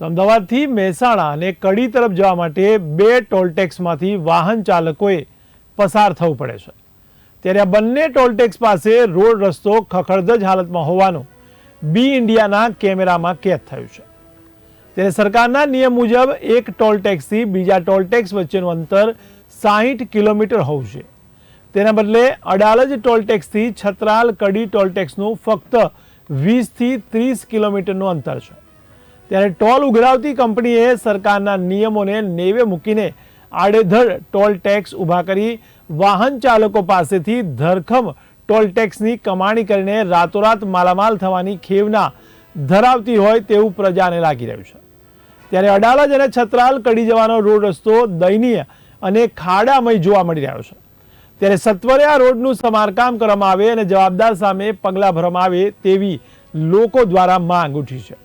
તો અમદાવાદથી મહેસાણા અને કડી તરફ જવા માટે બે ટોલટેક્સમાંથી વાહન ચાલકોએ પસાર થવું પડે છે. ત્યારે આ બંને ટોલટેક્સ પાસે રોડ રસ્તો ખખડધજ હાલતમાં હોવાનું બી ઇન્ડિયાના કેમેરામાં કેદ થયું છે. ત્યારે સરકારના નિયમ મુજબ એક ટોલટેક્સથી બીજા ટોલટેક્સ વચ્ચેનું અંતર સાહીઠ કિલોમીટર હોવું છે. તેના બદલે અડાલજ ટોલટેક્સથી છત્રાલ કડી ટોલટેક્સનું ફક્ત વીસથી ત્રીસ કિલોમીટરનું અંતર છે. ત્યારે ટોલ ઉઘરાવતી કંપનીએ સરકારના નિયમોને નેવે મૂકીને આડેધડ ટોલ ટેક્સ ઊભા કરી વાહન ચાલકો પાસેથી ધરખમ ટોલ ટેક્સની કમાણી કરીને રાતોરાત માલામાલ થવાની ખેવના ધરાવતી હોય તેવું પ્રજાને લાગી રહ્યું છે. ત્યારે અડાલજ અને છત્રાલ કડી જવાનો રોડ રસ્તો દયનીય અને ખાડામય જોવા મળી રહ્યો છે. ત્યારે સત્વરે આ રોડનું સમારકામ કરવામાં આવે અને જવાબદાર સામે પગલાં ભરવામાં આવે તેવી લોકો દ્વારા માંગ ઉઠી છે.